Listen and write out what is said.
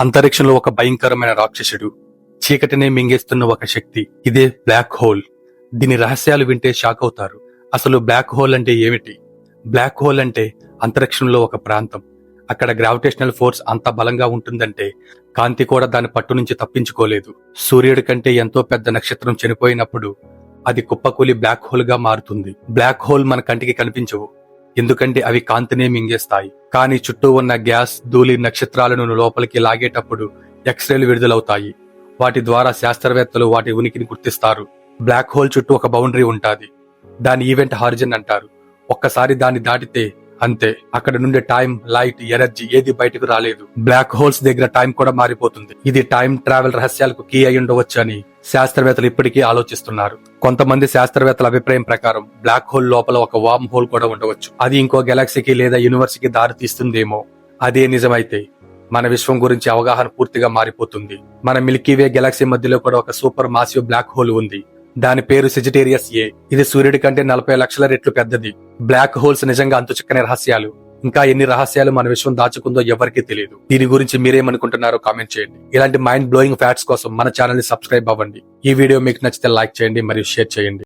అంతరిక్షంలో ఒక భయంకరమైన రాక్షసుడు చీకటినే మింగేస్తున్న ఒక శక్తి. ఇదే బ్లాక్ హోల్ దీని రహస్యాలు వింటే షాక్ అవుతారు. అసలు బ్లాక్ హోల్ అంటే ఏమిటి? బ్లాక్ హోల్ అంటే అంతరిక్షంలో ఒక ప్రాంతం. అక్కడ గ్రావిటేషనల్ ఫోర్స్ అంత బలంగా ఉంటుందంటే కాంతి కూడా దాని పట్టు నుంచి తప్పించుకోలేదు. సూర్యుడి కంటే ఎంతో పెద్ద నక్షత్రం చనిపోయినప్పుడు అది కుప్పకూలి బ్లాక్ హోల్గా మారుతుంది. బ్లాక్ హోల్ మన కంటికి కనిపించవు. ఎందుకంటే అవి కాంతినే మింగేస్తాయి. కానీ చుట్టూ ఉన్న గ్యాస్ ధూళి నక్షత్రాలను లోపలికి లాగేటప్పుడు ఎక్స్రేలు విడుదలవుతాయి. వాటి ద్వారా శాస్త్రవేత్తలు వాటి ఉనికిని గుర్తిస్తారు. బ్లాక్ హోల్ చుట్టూ ఒక బౌండరీ ఉంటుంది. దాని ఈవెంట్ హారిజన్ అంటారు. ఒక్కసారి దాన్ని దాటితే అంతే అక్కడ నుండి టైం లైట్ ఎనర్జీ ఏది బయటకు రాలేదు. బ్లాక్ హోల్స్ దగ్గర టైం కూడా మారిపోతుంది. ఇది టైం ట్రావెల్ రహస్యాలకు కీ అయి ఉండవచ్చు అని శాస్త్రవేత్తలు ఇప్పటికీ ఆలోచిస్తున్నారు. కొంతమంది శాస్త్రవేత్తల అభిప్రాయం ప్రకారం బ్లాక్ హోల్ లోపల ఒక వామ్ హోల్ కూడా ఉండవచ్చు. అది ఇంకో గెలాక్సీకి లేదా యూనివర్స్కి దారి తీస్తుందేమో అదే నిజమైతే మన విశ్వం గురించి అవగాహన పూర్తిగా మారిపోతుంది. మన మిల్కీవే గెలాక్సీ మధ్యలో కూడా ఒక సూపర్ మాసివ్ బ్లాక్ హోల్ ఉంది. దాని పేరు సెజిటేరియస్ ఏ ఇది సూర్యుడి కంటే నలభై లక్షల రెట్లు పెద్దది. బ్లాక్ హోల్స్ నిజంగా అంతుచిక్కని రహస్యాలు. ఇంకా ఎన్ని రహస్యాలు మన విశ్వం దాచుకుందో ఎవరికీ తెలియదు. దీని గురించి మీరేమనుకుంటున్నారో కామెంట్ చేయండి. ఇలాంటి మైండ్ బ్లోయింగ్ ఫ్యాక్ట్స్ కోసం మన ఛానల్ని సబ్స్క్రైబ్ అవ్వండి. ఈ వీడియో మీకు నచ్చితే లైక్ చేయండి మరియు షేర్ చేయండి.